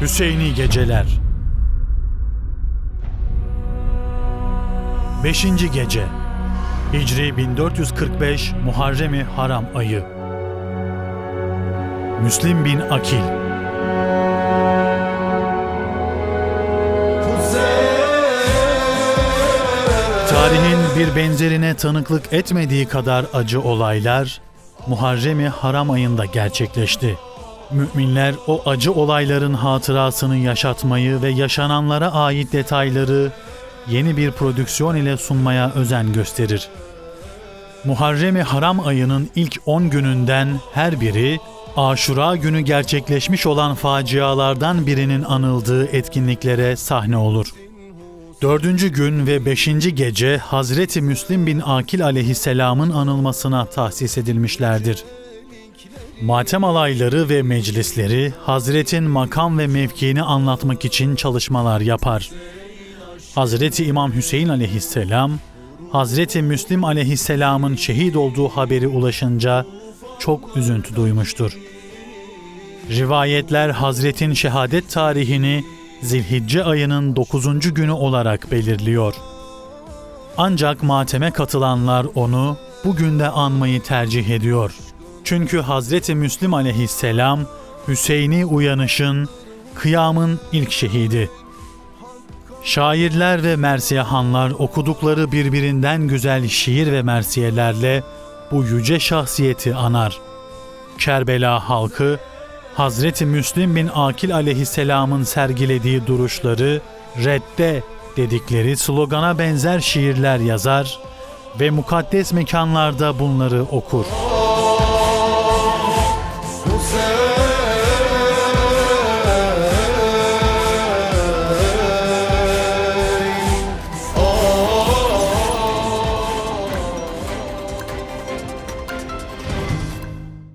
Hüseyini Geceler 5. Gece Hicri 1445 Muharrem-i Haram ayı Müslim bin Akil Tarihin bir benzerine tanıklık etmediği kadar acı olaylar Muharrem-i Haram ayında gerçekleşti. Müminler o acı olayların hatırasını yaşatmayı ve yaşananlara ait detayları yeni bir prodüksiyon ile sunmaya özen gösterir. Muharrem-i Haram ayının ilk 10 gününden her biri Aşura günü gerçekleşmiş olan facialardan birinin anıldığı etkinliklere sahne olur. Dördüncü gün ve beşinci gece Hazreti Müslim bin Akil aleyhisselamın anılmasına tahsis edilmişlerdir. Matem alayları ve meclisleri Hazretin makam ve mevkiini anlatmak için çalışmalar yapar. Hazreti İmam Hüseyin aleyhisselam, Hazreti Müslim aleyhisselamın şehit olduğu haberi ulaşınca çok üzüntü duymuştur. Rivayetler Hazretin şehadet tarihini Zilhicce ayının 9. günü olarak belirliyor. Ancak mateme katılanlar onu bugün de anmayı tercih ediyor. Çünkü Hazreti Müslim aleyhisselam Hüseyin'i uyanışın, kıyamın ilk şehidi. Şairler ve mersiyehanlar okudukları birbirinden güzel şiir ve mersiyelerle bu yüce şahsiyeti anar. Kerbela halkı Hazreti Müslim bin Akil aleyhisselamın sergilediği duruşları redde dedikleri slogana benzer şiirler yazar ve mukaddes mekanlarda bunları okur.